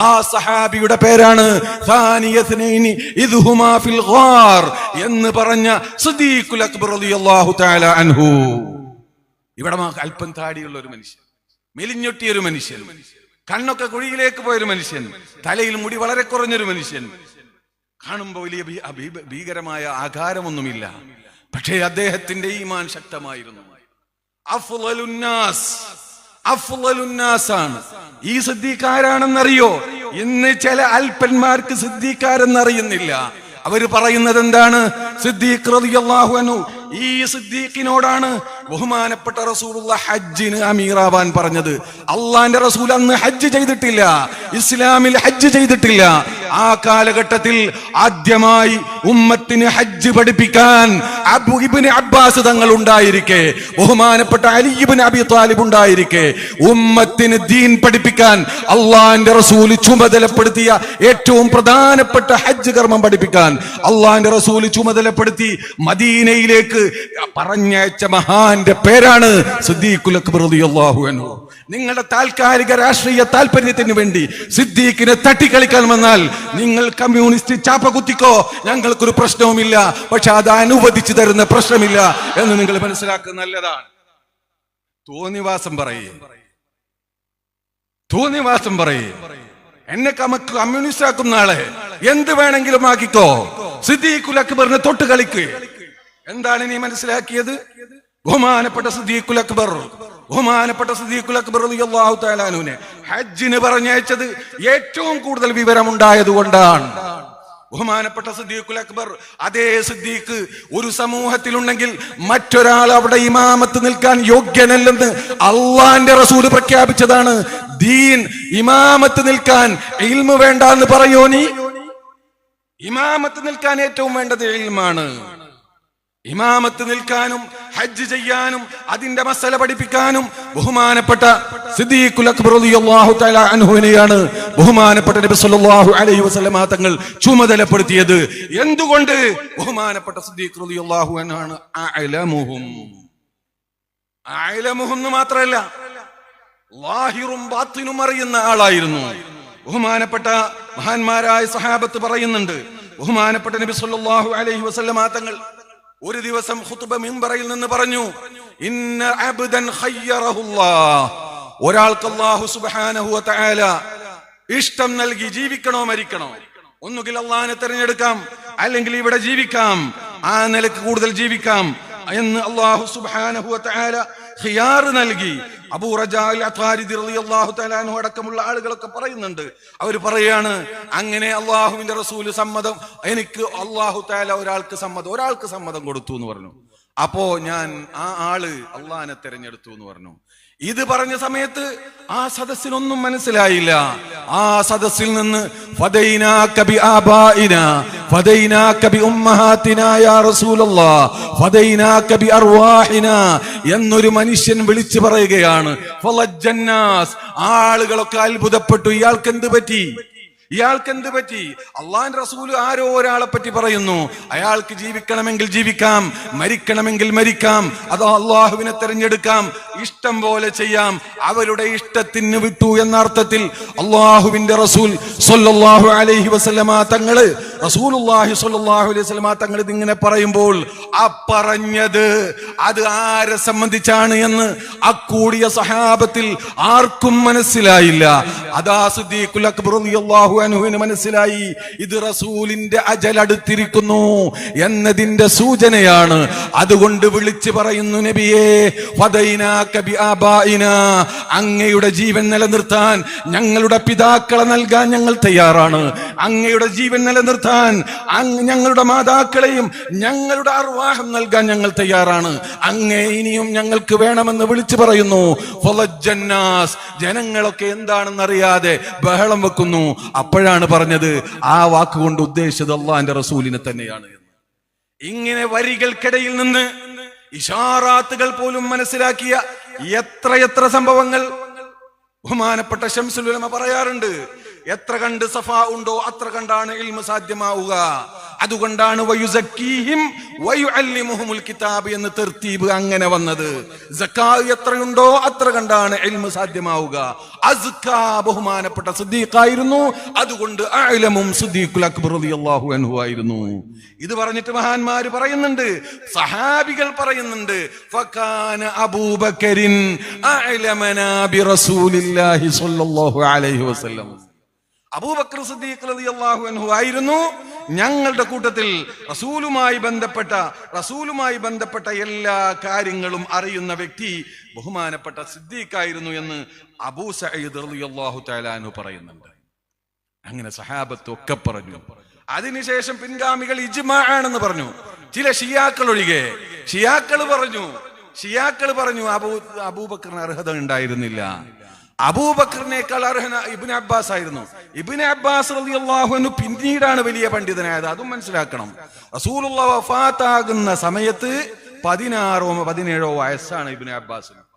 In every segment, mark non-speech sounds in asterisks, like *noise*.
ആ സഹാബിയുടെ പേരാണ് എന്ന് പറഞ്ഞ അക്ബർ തആല അൻഹു. ഇവിടെ അല്പം താടിയുള്ള ഒരു മനുഷ്യൻ മെലിഞ്ഞൊട്ടിയ ഒരു മനുഷ്യൻ കണ്ണൊക്കെ കുഴിയിലേക്ക് പോയൊരു മനുഷ്യൻ തലയിൽ മുടി വളരെ കുറഞ്ഞൊരു മനുഷ്യൻ. കാണുമ്പോൾ വലിയ ഭീകരമായ ആകാരമൊന്നുമില്ല. പക്ഷേ അദ്ദേഹത്തിന്റെ ഈമാൻ ശക്തമായിരുന്നു. അഫ്ളലുന്നാസ് ആണ് ഈ സിദ്ദീഖാരാണെന്നറിയോ? ഇന്ന് ചില അല്പന്മാർക്ക് സിദ്ദീഖാരെന്നറിയുന്നില്ല. അവർ പറയുന്നത് എന്താണ് സിദ്ദീഖ് റളിയല്ലാഹു അൻഹു. ഈ സിദ്ദീഖിനോടാണ് ബഹുമാനപ്പെട്ട റസൂലുള്ള ഹജ്ജിന് അമീറാവാൻ പറഞ്ഞത് അള്ളാന്റെ റസൂൽ അന്ന് ഹജ്ജ് ചെയ്തിട്ടില്ല ഇസ്ലാമിൽ ഹജ്ജ് ചെയ്തിട്ടില്ല. ആ കാലഘട്ടത്തിൽ ആദ്യമായി ഉമ്മത്തിന് ഹജ്ജ് പഠിപ്പിക്കാൻ അബു ഇബ്നു അബ്ബാസ് തങ്ങൾ ഉണ്ടായിരിക്കെ ബഹുമാനപ്പെട്ട അലിബിൻ അബി താലിബ് ഉണ്ടായിരിക്കെ ഉമ്മത്തിന് ദീൻ പഠിപ്പിക്കാൻ അള്ളാന്റെ റസൂൽ ചുമതലപ്പെടുത്തിയ ഏറ്റവും പ്രധാനപ്പെട്ട ഹജ്ജ് കർമ്മം പഠിപ്പിക്കാൻ അള്ളാന്റെ റസൂൽ ചുമതലപ്പെടുത്തി മദീനയിലേക്ക് പറഞ്ഞയച്ച മഹാന്റെ പേരാണ് സിദ്ദീഖുൽ അക്ബർ നിങ്ങളുടെ താൽക്കാലിക രാഷ്ട്രീയ താല്പര്യത്തിന് വേണ്ടി സിദ്ദീഖിനെ തട്ടിക്കളിക്കാൻ വന്നാൽ നിങ്ങൾ കമ്മ്യൂണിസ്റ്റ് ചാപ്പ കുത്തിക്കോ. ഞങ്ങൾക്കൊരു പ്രശ്നവുമില്ല. പക്ഷെ അത് അനുവദിച്ചു തരുന്ന പ്രശ്നമില്ല എന്ന് നിങ്ങൾ മനസ്സിലാക്കുക നല്ലതാണ്. തോന്നിവാസം പറയേ. തോന്നിവാസം പറയേ. എന്നെ കമ്മ്യൂണിസ്റ്റ് ആക്കുന്ന ആളെ എന്ത് വേണമെങ്കിലും ആക്കിക്കോ. സിദ്ദീഖുൽ അക്ബറിനെ തൊട്ട് കളിക്ക്. എന്താണ് നീ മനസ്സിലാക്കിയത്? ബഹുമാനപ്പെട്ട സുദീഖുൽ അക്ബർ ബഹുമാനപ്പെട്ട സുദീഖുൽ അക്ബർ ഹജ്ജിന് പറഞ്ഞയച്ചത് ഏറ്റവും കൂടുതൽ വിവരമുണ്ടായത് കൊണ്ടാണ്. ബഹുമാനപ്പെട്ട സിദ്ദീഖുൽ അക്ബർ അതേ സിദ്ദീഖ് ഒരു സമൂഹത്തിലുണ്ടെങ്കിൽ മറ്റൊരാൾ അവിടെ ഇമാമത്ത് നിൽക്കാൻ യോഗ്യനല്ലെന്ന് അള്ളാന്റെ റസൂൽ പ്രഖ്യാപിച്ചതാണ്. ദീൻ ഇമാമത്ത് നിൽക്കാൻ ഇൽമു വേണ്ട എന്ന് പറയോ നീ? ഇമാമത്ത് നിൽക്കാൻ ഏറ്റവും വേണ്ടത് ഇൽമാണ്. ഇമാമത്ത് നിൽക്കാനും ഹജ്ജ് ചെയ്യാനും അതിന്റെ മസല പഠിപ്പിക്കാനും ബഹുമാനപ്പെട്ട സിദ്ദീഖുൽ അക്ബർ റളിയല്ലാഹു തആല ബഹുമാനപ്പെട്ട നബി സല്ലല്ലാഹു അലൈഹി വസല്ലമ തങ്ങൾ ചുമതലപ്പെടുത്തിയത്. എന്തുകൊണ്ട്? ബഹുമാനപ്പെട്ട സിദ്ദീഖ് റളിയല്ലാഹു അൻഹാണ് മാത്രമല്ല ലാഹിറും ബാത്തിനും അറിയുന്ന ആളായിരുന്നു. ബഹുമാനപ്പെട്ട മഹാന്മാരായ സഹാബത്ത് പറയുന്നുണ്ട് ബഹുമാനപ്പെട്ട നബി സല്ലല്ലാഹു അലൈഹി വസല്ലമ തങ്ങൾ ഒരു ദിവസം ഖുത്ബ മിമ്പറയിൽ നിന്ന് പറഞ്ഞു ഇന്ന അബ്ദൻ ഒരാൾക്ക് അല്ലാഹു സുബ്ഹാനഹു തആല ഇഷ്ടം നൽകി ജീവിക്കണോ മരിക്കണോ? ഒന്നുകിൽ അള്ളാഹിനെ തിരഞ്ഞെടുക്കാം അല്ലെങ്കിൽ ഇവിടെ ജീവിക്കാം ആ നിലയ്ക്ക് കൂടുതൽ ജീവിക്കാം എന്ന് അള്ളാഹു സുബ്ഹാനഹു തആല ഖിയാർ നൽകി. അബൂ റജാൽ അത്താരിദി റളിയല്ലാഹു തആല അൻഹു അടക്കമുള്ള ആളുകളൊക്കെ പറയുന്നുണ്ട്. അവർ പറയാണ് അങ്ങനെ അള്ളാഹുവിന്റെ റസൂൽ സമ്മതം എനിക്ക് അള്ളാഹു താല ഒരാൾക്ക് സമ്മതം ഒരാൾക്ക് സമ്മതം കൊടുത്തു എന്ന് പറഞ്ഞു. അപ്പോ ഞാൻ ആ ആൾ അള്ളഹാനെ തെരഞ്ഞെടുത്തു എന്ന് പറഞ്ഞു. ഇത് പറഞ്ഞ സമയത്ത് ആ സദസ്സിനൊന്നും മനസ്സിലായില്ല. ആ സദസ്സിൽ നിന്ന് എന്നൊരു മനുഷ്യൻ വിളിച്ചു പറയുകയാണ്. ആളുകളൊക്കെ അത്ഭുതപ്പെട്ടു. ഇയാൾക്ക് എന്ത് പറ്റി? ഇയാൾക്ക് എന്ത് പറ്റി? അള്ളാൻ റസൂൽ ആരോ ഒരാളെ പറ്റി പറയുന്നു. അയാൾക്ക് ജീവിക്കണമെങ്കിൽ ജീവിക്കാം മരിക്കണമെങ്കിൽ മരിക്കാം അതോ അള്ളാഹുവിനെ തെരഞ്ഞെടുക്കാം ഇഷ്ടം പോലെ ചെയ്യാം. അവരുടെ ഇഷ്ടത്തിന് വിട്ടു എന്ന അർത്ഥത്തിൽ അള്ളാഹുവിന്റെ റസൂൽ സല്ലല്ലാഹു അലൈഹി വസല്ലമ തങ്ങൾ റസൂലുള്ളാഹി സ്വല്ലല്ലാഹു അലൈഹി വസല്ലമ തങ്ങൾ ഇതിങ്ങനെ പറയുമ്പോൾ ആ പറഞ്ഞത് അത് ആരെ സംബന്ധിച്ചാണ് എന്ന് അക്കൂടിയ സഹാബത്തിൽ ആർക്കും മനസ്സിലായില്ല. അതാ സിദ്ദീഖുൽ അക്ബർ റളിയല്ലാഹു അൻഹുവിന് മനസ്സിലായി. ഇത് റസൂലിന്റെ അജൽ അടുത്തിരിക്കുന്നു എന്നതിന്റെ സൂചനയാണ്. അതുകൊണ്ട് വിളിച്ചു പറയുന്നു നബിയേ അങ്ങയുടെ ജീവൻ നിലനിർത്താൻ ഞങ്ങളുടെ പിതാക്കളെ നൽകാൻ ഞങ്ങൾ തയ്യാറാണ്. അങ്ങയുടെ ജീവൻ നിലനിർത്താൻ അങ്ങ് ഞങ്ങളുടെ മാതാക്കളെയും ഞങ്ങളുടെ അർവാഹം നൽകാൻ ഞങ്ങൾ തയ്യാറാണ്. അങ്ങേ ഇനിയും ഞങ്ങൾക്ക് വേണമെന്ന് വിളിച്ചു പറയുന്നു ജനങ്ങളൊക്കെ എന്താണെന്നറിയാതെ ബഹളം വെക്കുന്നു. അപ്പോഴാണ് പറഞ്ഞത് ആ വാക്കുകൊണ്ട് ഉദ്ദേശിച്ചത് അള്ളാന്റെ റസൂലിനെ തന്നെയാണ് ഇങ്ങനെ വരികൾക്കിടയിൽ നിന്ന് ഇഷാറാത്തുകൾ പോലും മനസ്സിലാക്കിയ എത്രയെത്ര സംഭവങ്ങൾ ബഹുമാനപ്പെട്ട ശംസുലമ പറയാറുണ്ട്. എത്ര കണ്ട് സഫ ഉണ്ടോ അത്ര കണ്ടാണ് ഇൽമ സാധ്യമാവുക. അതുകൊണ്ടാണ് കിതാബ് എന്ന് തെർത്തീബ് അങ്ങനെ വന്നത്. എത്രയുണ്ടോ അത്ര കണ്ടാണ് എൽമ സാധ്യമാവുക. അസ്ക ബഹുമാനപ്പെട്ട സിദ്ദീഖായിരുന്നു. അതുകൊണ്ട് അക്ബർ ആയിരുന്നു. ഇത് പറഞ്ഞിട്ട് മഹാന്മാര് പറയുന്നുണ്ട്. സഹാബികൾ പറയുന്നുണ്ട്. ഫകാന അബൂബക്കരിൻ അഅലമനാ ബിറസൂലില്ലാഹി സ്വല്ലല്ലാഹു അലൈഹി വസല്ലം. അബൂബക്കർ സിദ്ദീഖ് റളിയല്ലാഹു അൻഹു ആയിരുന്നു. ഞങ്ങളുടെ കൂട്ടത്തിൽ റസൂലുമായി ബന്ധപ്പെട്ട റസൂലുമായി ബന്ധപ്പെട്ട എല്ലാ കാര്യങ്ങളും അറിയുന്ന വ്യക്തി ബഹുമാനപ്പെട്ട സിദ്ദീഖ് ആയിരുന്നു എന്ന് അബൂ സഹീദ് റളിയല്ലാഹു തആല അൻഹു പറയുന്നുണ്ട്. അങ്ങനെ സഹാബത്ത് ഒക്കെ പറഞ്ഞു. അതിനുശേഷം പിൻഗാമികൾ ഇജ്മാ ആണെന്ന് പറഞ്ഞു. ചില ഷിയാക്കൾ ഒഴികെ ഷിയാക്കൾ പറഞ്ഞു. ഷിയാക്കൾ പറഞ്ഞു അബൂ അബൂബക്കറിന് അർഹത ഉണ്ടായിരുന്നില്ല. അബൂബക്കറിനേക്കാൾ അർഹന ഇബിൻ അബ്ബാസ് ആയിരുന്നു. ഇബിൻ അബ്ബാസ് റളിയല്ലാഹു അൻഹു പിന്നീടാണ് വലിയ പണ്ഡിതനായത്. അതും മനസ്സിലാക്കണം. റസൂലുള്ള വഫാത്താകുന്ന സമയത്ത് പതിനാറോ പതിനേഴോ വയസ്സാണ് ഇബിൻ അബ്ബാസിന്.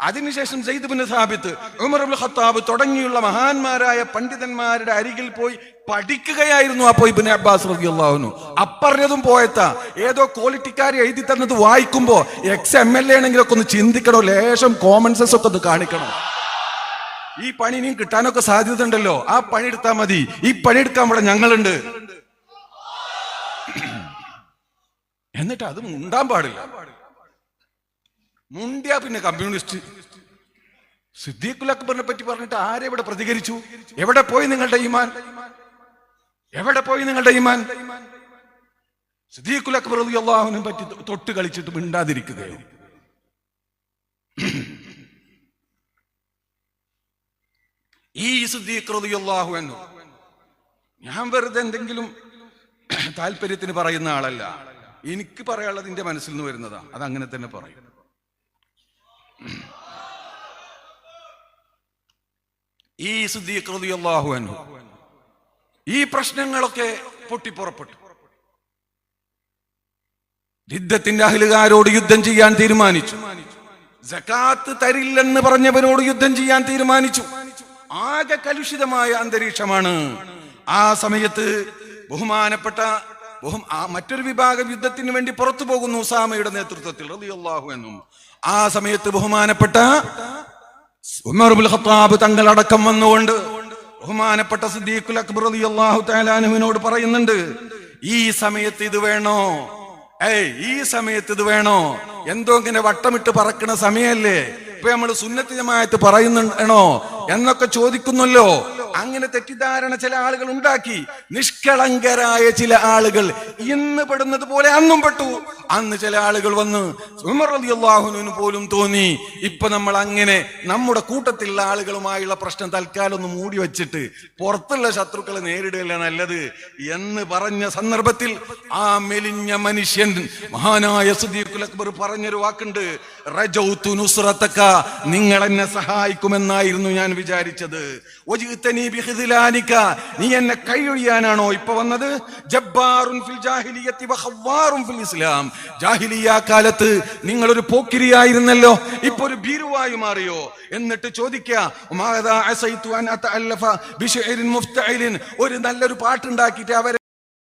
അതിനുശേഷം Zaid bin Thabit Umar ibn al Khattab തുടങ്ങിയുള്ള മഹാന്മാരായ പണ്ഡിതന്മാരുടെ അരികിൽ പോയി പഠിക്കുകയായിരുന്നു അപ്പോ ഇബ്നു അബ്ബാസ് റളിയല്ലാഹു അൻഹു. അപ്പറഞ്ഞതും പോയത്താ. ഏതോ ക്വാളിറ്റിക്കാർ എഴുതി തന്നത് വായിക്കുമ്പോ എക്സ് എം എൽ എ ആണെങ്കിലൊക്കെ ഒന്ന് ചിന്തിക്കണോ? ലേശം കോമൺ സെൻസ് ഒക്കെ ഒന്ന് കാണിക്കണം. ഈ പണി ഇനിയും കിട്ടാനൊക്കെ സാധ്യത ഉണ്ടല്ലോ. ആ പണി എടുത്താൽ മതി. ഈ പണി എടുക്കാൻ ഇവിടെ ഞങ്ങളുണ്ട്. *clears throat* എന്നിട്ട് അത് മുണ്ടാൻ പാടില്ല. മുണ്ടിയ പിന്നെ കമ്മ്യൂണിസ്റ്റ്. സിദ്ദീഖുൽ അക്ബറിനെ പറ്റി പറഞ്ഞിട്ട് ആരെ ഇവിടെ പ്രതികരിച്ചു? എവിടെ പോയി നിങ്ങളുടെ ഈമാൻ? എവിടെ പോയി നിങ്ങളുടെ ഈമാൻ? സിദ്ദീഖുൽ അക്ബർ അള്ളാഹുവിനെ പറ്റി തൊട്ട് കളിച്ചിട്ട് മിണ്ടാതിരിക്കുകയോ ഈ സിദ്ദീഖ് റളിയല്ലാഹു അൻഹു ഞാൻ വെറുതെ എന്തെങ്കിലും താല്പര്യത്തിന് പറയുന്ന ആളല്ല. എനിക്ക് പറയാനുള്ളത് എന്റെ മനസ്സിൽ നിന്ന് വരുന്നതാ. അത് അങ്ങനെ തന്നെ പറയും. ഈ സുദ്ദീഖ് റളിയല്ലാഹു അൻഹു. ഈ പ്രശ്നങ്ങളൊക്കെ പൊട്ടിപ്പുറപ്പെട്ടു. യുദ്ധത്തിന്റെ അഹിലുകാരോട് യുദ്ധം ചെയ്യാൻ തീരുമാനിച്ചു. ജക്കാത്ത് തരില്ലെന്ന് പറഞ്ഞവരോട് യുദ്ധം ചെയ്യാൻ തീരുമാനിച്ചു. ആകെ കലുഷിതമായ അന്തരീക്ഷമാണ് ആ സമയത്ത് ബഹുമാനപ്പെട്ട ബഹു ആ മറ്റൊരു വിഭാഗം യുദ്ധത്തിന് വേണ്ടി പുറത്തു പോകുന്നു ഉസാമയുടെ നേതൃത്വത്തിൽ റളിയല്ലാഹു എന്നും ആ സമയത്ത് ബഹുമാനപ്പെട്ട ഖത്താബ് തങ്ങളടക്കം വന്നുകൊണ്ട് ബഹുമാനപ്പെട്ട സിദ്ദീഖുൽ അക്ബർ റളിയല്ലാഹു തആല അൻഹുവിനോട് പറയുന്നുണ്ട് ഈ സമയത്ത് ഇത് വേണോ? ഏയ് ഈ സമയത്ത് ഇത് വേണോ? എന്തോ ഇങ്ങനെ വട്ടമിട്ട് പറക്കണ സമയല്ലേ ഇപ്പൊ നമ്മൾ സുന്നത്ത് പറയുന്നുണ്ടോ എന്നൊക്കെ ചോദിക്കുന്നല്ലോ. അങ്ങനെ തെറ്റിദ്ധാരണ ചില ആളുകൾ ഉണ്ടാക്കി. നിഷ്കളങ്കരായ ചില ആളുകൾ ഇന്ന് പെടുന്നത് പോലെ അന്നും പെട്ടു. അന്ന് ചില ആളുകൾ വന്ന് ഉമർ പോലും തോന്നി. ഇപ്പൊ നമ്മൾ അങ്ങനെ നമ്മുടെ കൂട്ടത്തിലുള്ള ആളുകളുമായുള്ള പ്രശ്നം തൽക്കാലം ഒന്ന് മൂടി വെച്ചിട്ട് പുറത്തുള്ള ശത്രുക്കളെ നേരിടുകയല്ല നല്ലത് എന്ന് പറഞ്ഞ സന്ദർഭത്തിൽ ആ മെലിഞ്ഞ മനുഷ്യൻ മഹാനായ സുദീഖുൽ അക്ബർ പറഞ്ഞൊരു വാക്കുണ്ട്. നിങ്ങൾ എന്നെ സഹായിക്കുമെന്നായിരുന്നു ഞാൻ വിചാരിച്ചത്. നീ എന്നെ കൈയൊഴിയാനാണോ ഇപ്പൊ വന്നത്? ഇസ്ലാം. കാലത്ത് നിങ്ങളൊരു പോക്കിരിയായിരുന്നല്ലോ ഇപ്പൊ ഒരു ഭീരുവായി മാറിയോ? എന്നിട്ട് മുഫ്തഇലിൻ. ഒരു നല്ലൊരു പാട്ടുണ്ടാക്കിയിട്ട് അവരെ